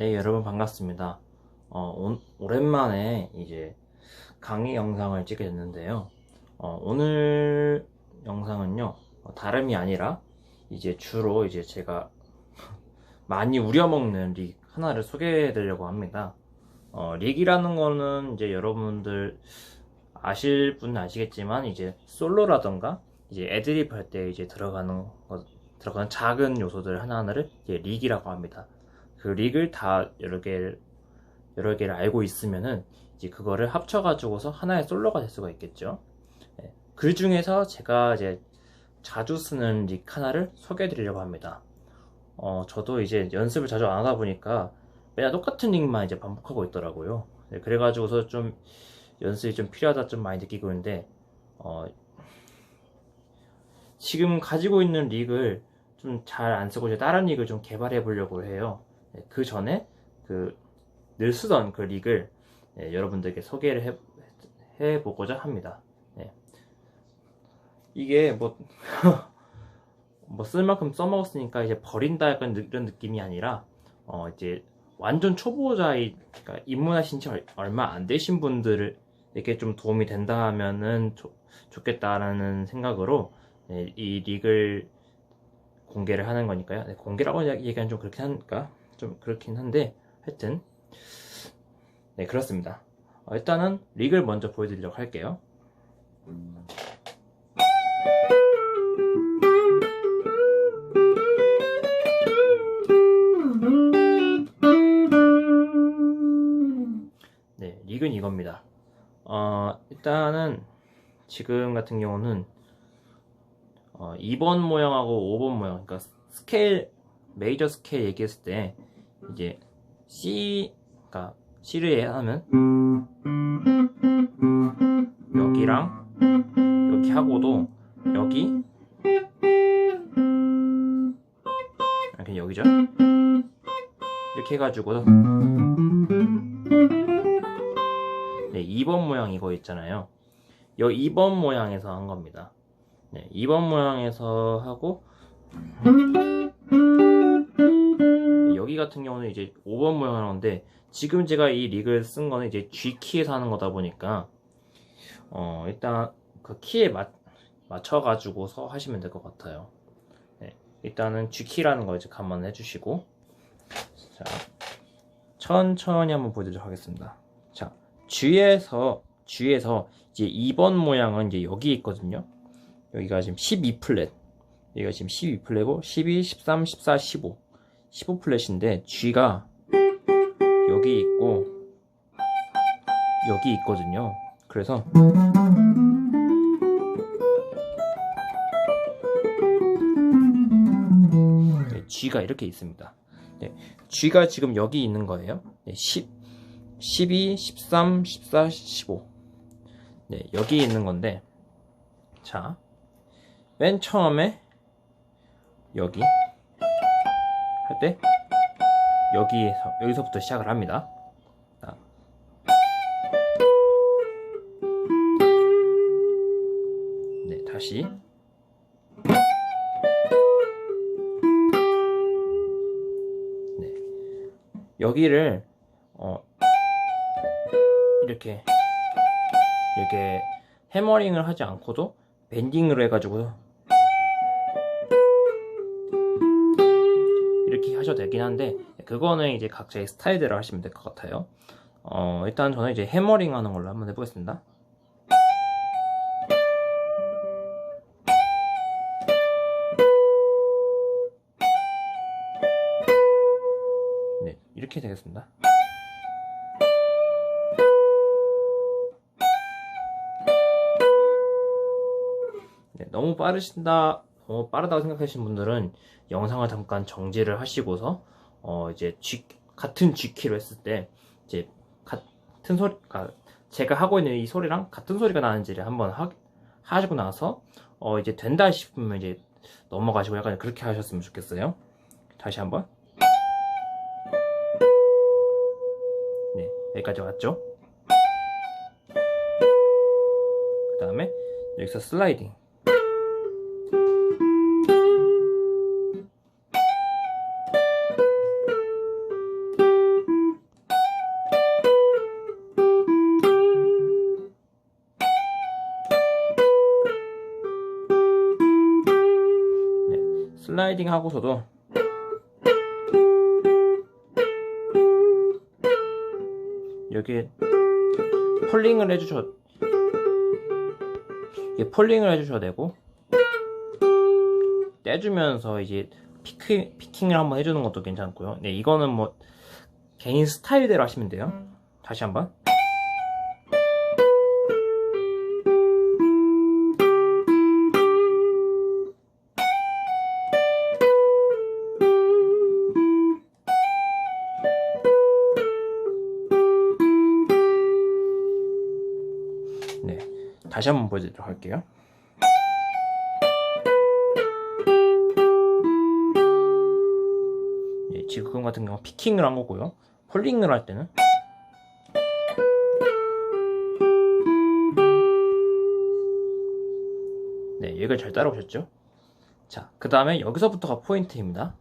네, 여러분 반갑습니다. 어, 오, 오랜만에 이제 강의 영상을 찍게 됐는데요. 어, 오늘 영상은요, 어, 다름이 아니라 이제 주로 이제 제가 많이 우려먹는 릭 하나를 소개해 드리려고 합니다. 어, 릭이라는 거는 이제 여러분들 아실 분은 아시겠지만 이제 솔로라던가 이제 애드립 할 때 이제 들어가는 것, 들어가는 작은 요소들 하나하나를 이제 릭이라고 합니다. 그 릭을 다 여러 개 여러 개를 알고 있으면은 이제 그거를 합쳐 가지고서 하나의 솔로가 될 수가 있겠죠. 예, 그 중에서 제가 이제 자주 쓰는 릭 하나를 소개해 드리려고 합니다. 어, 저도 이제 연습을 자주 안 하다 보니까 맨날 똑같은 릭만 이제 반복하고 있더라고요. 네, 그래 가지고서 좀 연습이 좀 필요하다 좀 많이 느끼고 있는데, 어, 지금 가지고 있는 릭을 좀 잘 안 쓰고 이제 다른 릭을 좀 개발해 보려고 해요. 네, 그 전에 그 늘 쓰던 그 릭을 예, 여러분들께 소개를 해, 해보고자 합니다. 예. 이게 뭐, 뭐 쓸만큼 써먹었으니까 이제 버린다 약간 이런 느낌이 아니라 어 이제 완전 초보자이 그러니까 입문하신 지 얼- 얼마 안 되신 분들을 이렇게 좀 도움이 된다 하면은 좋- 좋겠다라는 생각으로 예, 이 릭을 공개를 하는 거니까요. 네, 공개라고 얘기하면 좀 그렇긴 하니까 좀 그렇긴 한데 하여튼 네 그렇습니다. 어, 일단은 릭을 먼저 보여드리려고 할게요. 네, 릭은 이겁니다. 어, 일단은 지금 같은 경우는 어, 2번 모양하고 5번 모양, 그러니까 스케일, 메이저 스케일 얘기했을 때 이제 C, 그러니까 C를 하면 여기랑 이렇게 하고도 여기 이렇게 여기죠. 이렇게 해가지고 네, 2번 모양 이거 있잖아요. 요 2번 모양에서 한 겁니다. 네, 2번 모양에서 하고 같은 경우는 이제 5번 모양 하는데 지금 제가 이 릭을 쓴 거는 이제 G 키에서 하는 거다 보니까 어, 일단 그 키에 맞, 맞춰가지고서 하시면 될 것 같아요. 네, 일단은 G 키라는 거 이제 감안해 주시고 자 천천히 한번 보여드리도록 하겠습니다. 자 G에서 G에서 이제 2번 모양은 이제 여기 있거든요. 여기가 지금 12 플랫. 여기가 지금 12 플랫이고 12, 13, 14, 15. 15 플랫인데 G가 여기 있고 여기 있거든요. 그래서 네, G가 이렇게 있습니다. 네, G가 지금 여기 있는 거예요. 네, 10, 12, 13, 14, 15. 네, 여기 있는 건데, 자, 맨 처음에 여기 할 때 여기에서 여기서부터 시작을 합니다. 자. 네, 다시 네, 여기를 어, 이렇게 이렇게 해머링을 하지 않고도 밴딩으로 해가지고 하셔도 되긴 한데 그거는 이제 각자의 스타일대로 하시면 될 것 같아요. 어, 일단 저는 이제 해머링 하는 걸로 한번 해보겠습니다. 네, 이렇게 되겠습니다. 네, 너무 빠르신다, 너무 빠르다고 생각하시는 분들은 영상을 잠깐 정지를 하시고서 어 이제 G, 같은 G 키로 했을 때 이제 같은 소리, 가 제가 하고 있는 이 소리랑 같은 소리가 나는지를 한번 하, 하시고 나서 어 이제 된다 싶으면 이제 넘어가시고 약간 그렇게 하셨으면 좋겠어요. 다시 한번. 네, 여기까지 왔죠? 그 다음에 여기서 슬라이딩. 슬라이딩 하고서도 여기 폴링을 해주셔 이게 폴링을 해주셔야 되고 떼주면서 이제 피크, 피킹을 한번 해주는 것도 괜찮고요. 네, 이거는 뭐 개인 스타일대로 하시면 돼요. 다시 한번. 다시 한번 보여드리도록 할게요. 예, 지금 같은 경우 피킹을 한 거고요. 폴링을 할 때는 네, 얘를 잘 따라오셨죠? 자, 그 다음에 여기서부터가 포인트입니다.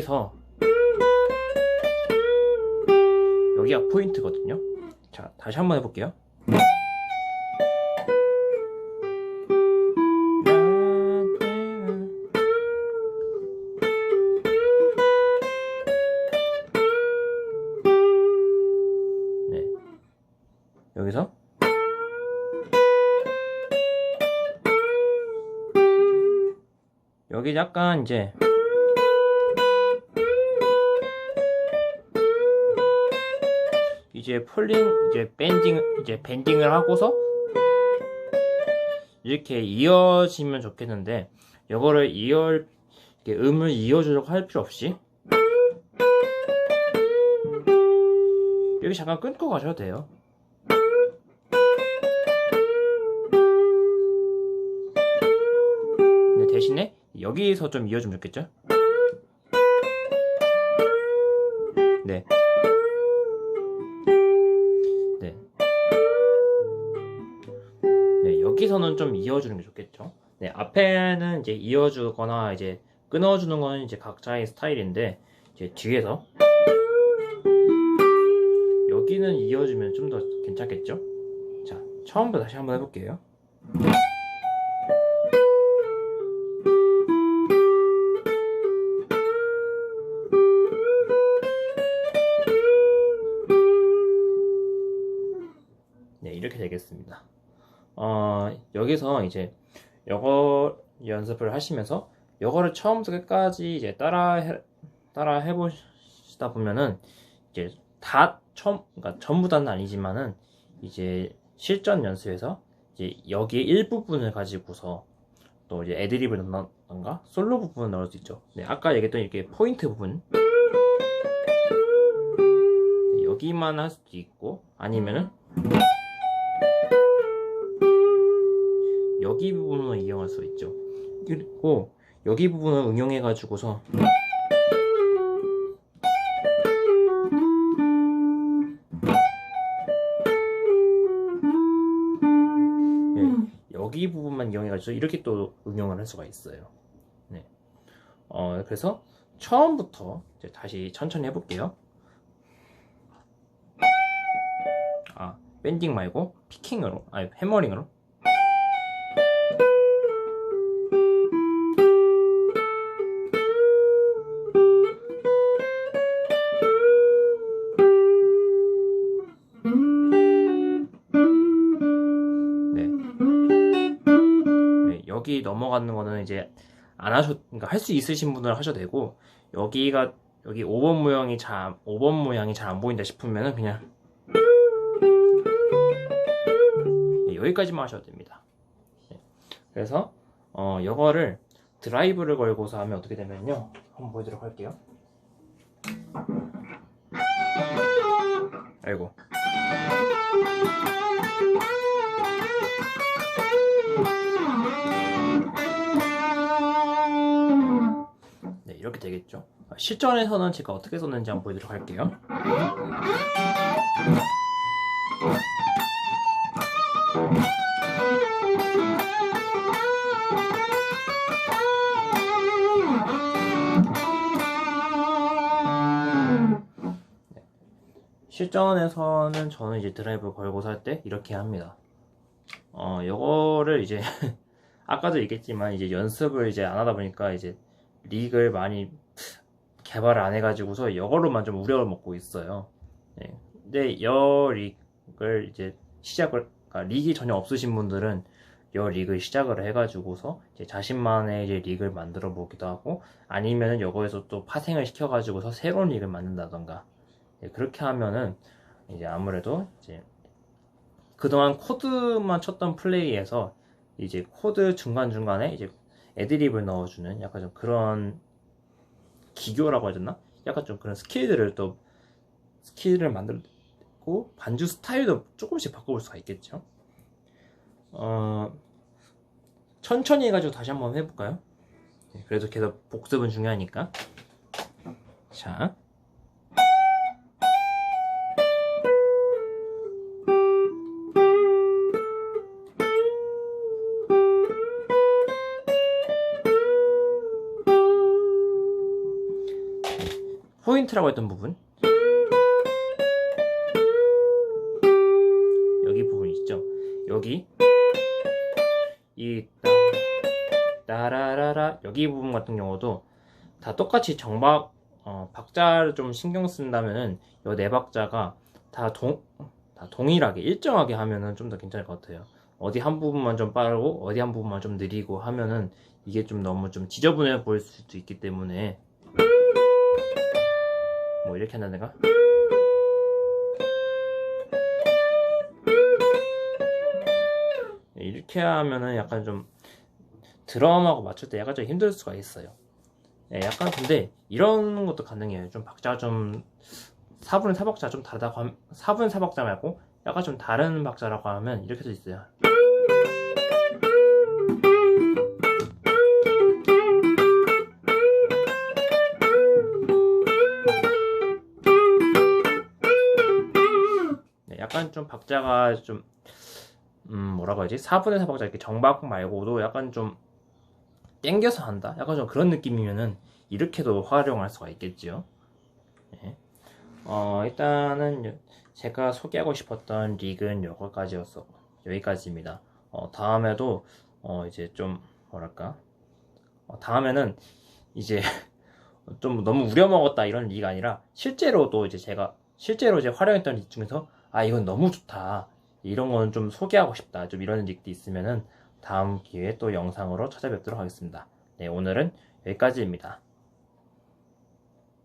여기서 여기가 포인트거든요. 자, 다시 한번 해볼게요. 네. 여기서 여기 약간 이제 이제 폴링 이제 밴딩 이제 밴딩을 하고서 이렇게 이어지면 좋겠는데 이거를 이어 음을 이어주려고 할 필요 없이 여기 잠깐 끊고 가셔도 돼요. 근데 대신에 여기서 좀 이어주면 좋겠죠? 네. 네. 여기서는 좀 이어주는 게 좋겠죠. 네, 앞에는 이제 이어주거나 이제 끊어주는 건 이제 각자의 스타일인데, 이제 뒤에서 여기는 이어주면 좀 더 괜찮겠죠? 자, 처음부터 다시 한번 해볼게요. 여기서 이제 영어 연습을 하시면서 영어를 처음부터 끝까지 이제 따라 해, 따라 해보시다 보면은 이제 다 처음, 그러니까 전부 다는 아니지만은 이제 실전 연습에서 이제 여기에 일부분을 가지고서 또 이제 애드립을 넣는가 솔로 부분을 넣을 수 있죠. 네, 아까 얘기했던 이렇게 포인트 부분 네, 여기만 할 수도 있고 아니면은 여기 부분을 이용할 수 있죠. 그리고 여기 부분을 응용해 가지고서 예, 여기 부분만 이용해 가지고 이렇게 또 응용을 할 수가 있어요. 네. 어, 그래서 처음부터 이제 다시 천천히 해볼게요. 아, 밴딩 말고 피킹으로, 아니 해머링으로. 넘어가는 거는 이제 안 하셔, 그러니까 할 수 있으신 분들 하셔도 되고, 여기가, 여기 5번 모양이 잘, 5번 모양이 잘 안 보인다 싶으면은 그냥, 네, 여기까지만 하셔도 됩니다. 네. 그래서, 어, 이거를 드라이브를 걸고서 하면 어떻게 되면요. 한번 보여드리도록 할게요. 아이고. 이렇게 되겠죠? 실전에서는 제가 어떻게 썼는지 한번 보여드리도록 할게요. 네. 실전에서는 저는 이제 드라이브 걸고 살 때 이렇게 합니다. 어, 요거를 이제 아까도 얘기했지만 이제 연습을 이제 안 하다 보니까 이제 릭을 많이 개발을 안 해가지고서 이거로만 좀 우려를 먹고 있어요. 예. 근데 여 릭을 이제 시작을 그러니까 릭이 전혀 없으신 분들은 여 릭을 시작을 해가지고서 이제 자신만의 이제 릭을 만들어 보기도 하고 아니면은 요거에서 또 파생을 시켜가지고서 새로운 릭을 만든다던가 예, 그렇게 하면은 이제 아무래도 이제 그동안 코드만 쳤던 플레이에서 이제 코드 중간중간에 이제 애드립을 넣어주는 약간 좀 그런 기교라고 해야 되나? 약간 좀 그런 스킬들을 또 스킬을 만들고 반주 스타일도 조금씩 바꿔볼 수가 있겠죠. 어 천천히 해가지고 다시 한번 해볼까요? 네, 그래도 계속 복습은 중요하니까. 자. 포인트라고 했던 부분? 여기 부분 있죠? 여기? 이 따- 따라라라 여기 부분 같은 경우도 다 똑같이 정박 어, 박자를 좀 신경 쓴다면은 요 네 박자가 다 동, 다 동일하게 일정하게 하면은 좀 더 괜찮을 것 같아요. 어디 한 부분만 좀 빠르고 어디 한 부분만 좀 느리고 하면은 이게 좀 너무 좀 지저분해 보일 수도 있기 때문에 뭐 이렇게 한다든가? 이렇게 하면은 약간 좀 드럼하고 맞출 때 약간 좀 힘들 수가 있어요. 예, 약간 근데 이런 것도 가능해요. 좀 박자가 좀 4분의 4박자 좀 다르다고 하면 4분의 4박자 말고 약간 좀 다른 박자라고 하면 이렇게도 있어요 약간 좀 박자가 좀, 음, 뭐라고 해야지? 4분의 4 박자 이렇게 정박 말고도 약간 좀 땡겨서 한다? 약간 좀 그런 느낌이면은 이렇게도 활용할 수가 있겠지요. 네. 어, 일단은 제가 소개하고 싶었던 릭은 여기까지였어. 여기까지입니다. 어, 다음에도, 어, 이제 좀, 뭐랄까. 어, 다음에는 이제 좀 너무 우려먹었다 이런 릭이 아니라 실제로도 이제 제가 실제로 이제 활용했던 릭 중에서 아 이건 너무 좋다. 이런 거는 좀 소개하고 싶다. 좀 이런 릭도 있으면은 다음 기회에 또 영상으로 찾아뵙도록 하겠습니다. 네 오늘은 여기까지입니다